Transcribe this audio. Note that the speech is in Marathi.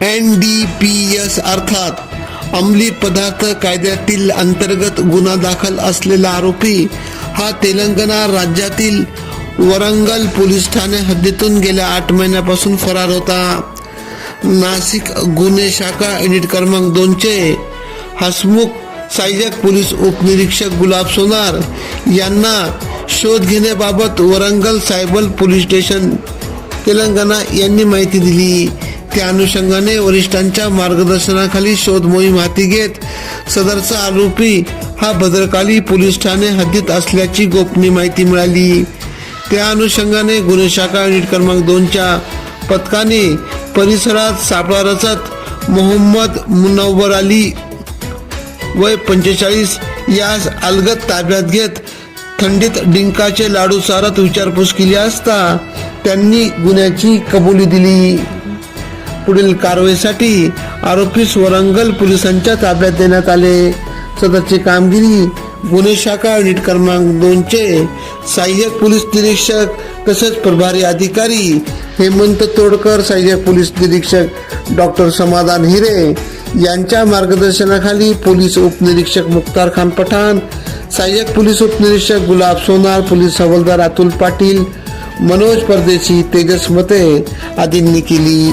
एन डी पी एस अर्थात अंमली पदार्थ कायद्यातील अंतर्गत गुन्हा दाखल असलेला आरोपी हा तेलंगणा राज्यातील वरंगल पोलीस ठाणे हद्दीतून गेल्या आठ महिन्यापासून फरार होता. नाशिक गुन्हे शाखा युनिट क्रमांक दोनचे हसमुख सहाय्यक पोलीस उपनिरीक्षक गुलाब सोनार यांना शोध घेण्याबाबत Warangal cyber police station Telangana यांनी माहिती दिली. त्या अनुषंगाने वरिष्ठांच्या मार्गदर्शनाखाली शोध मोहीम हाती घेत सदरचा आरोपी हा भद्रकाली पोलीस ठाणे हद्दीत असल्याची गोपनीय माहिती मिळाली. त्या अनुषंगाने गुन्हे शाखा युनिट क्रमांक दोनच्या पथकाने परिसरात सापळा रचत मोहम्मद मुनव्वर अली वय पंचेचाळीस यास अलगत ताब्यात घेत थंडीत डिंकाचे लाडू सारत विचारपूस केली असता त्यांनी गुन्ह्याची कबुली दिली. पुढील कारवाईसाठी आरोपीस वरंगल पोलिसांच्या ताब्यात देण्यात आले. सदरची कामगिरी गुन्हे शाखा युनिट क्रमांक दोनचे सहाय्यक पोलीस निरीक्षक तसेच प्रभारी अधिकारी हेमंत तोडकर सहाय्यक पोलीस निरीक्षक डॉक्टर समाधान हिरे यांच्या मार्गदर्शनाखाली पोलीस उपनिरीक्षक मुख्तार खान पठाण सहाय्यक पोलीस उपनिरीक्षक गुलाब सोनार पोलीस हवालदार अतुल पाटील मनोज परदेशी तेजस मते आदींनी केली.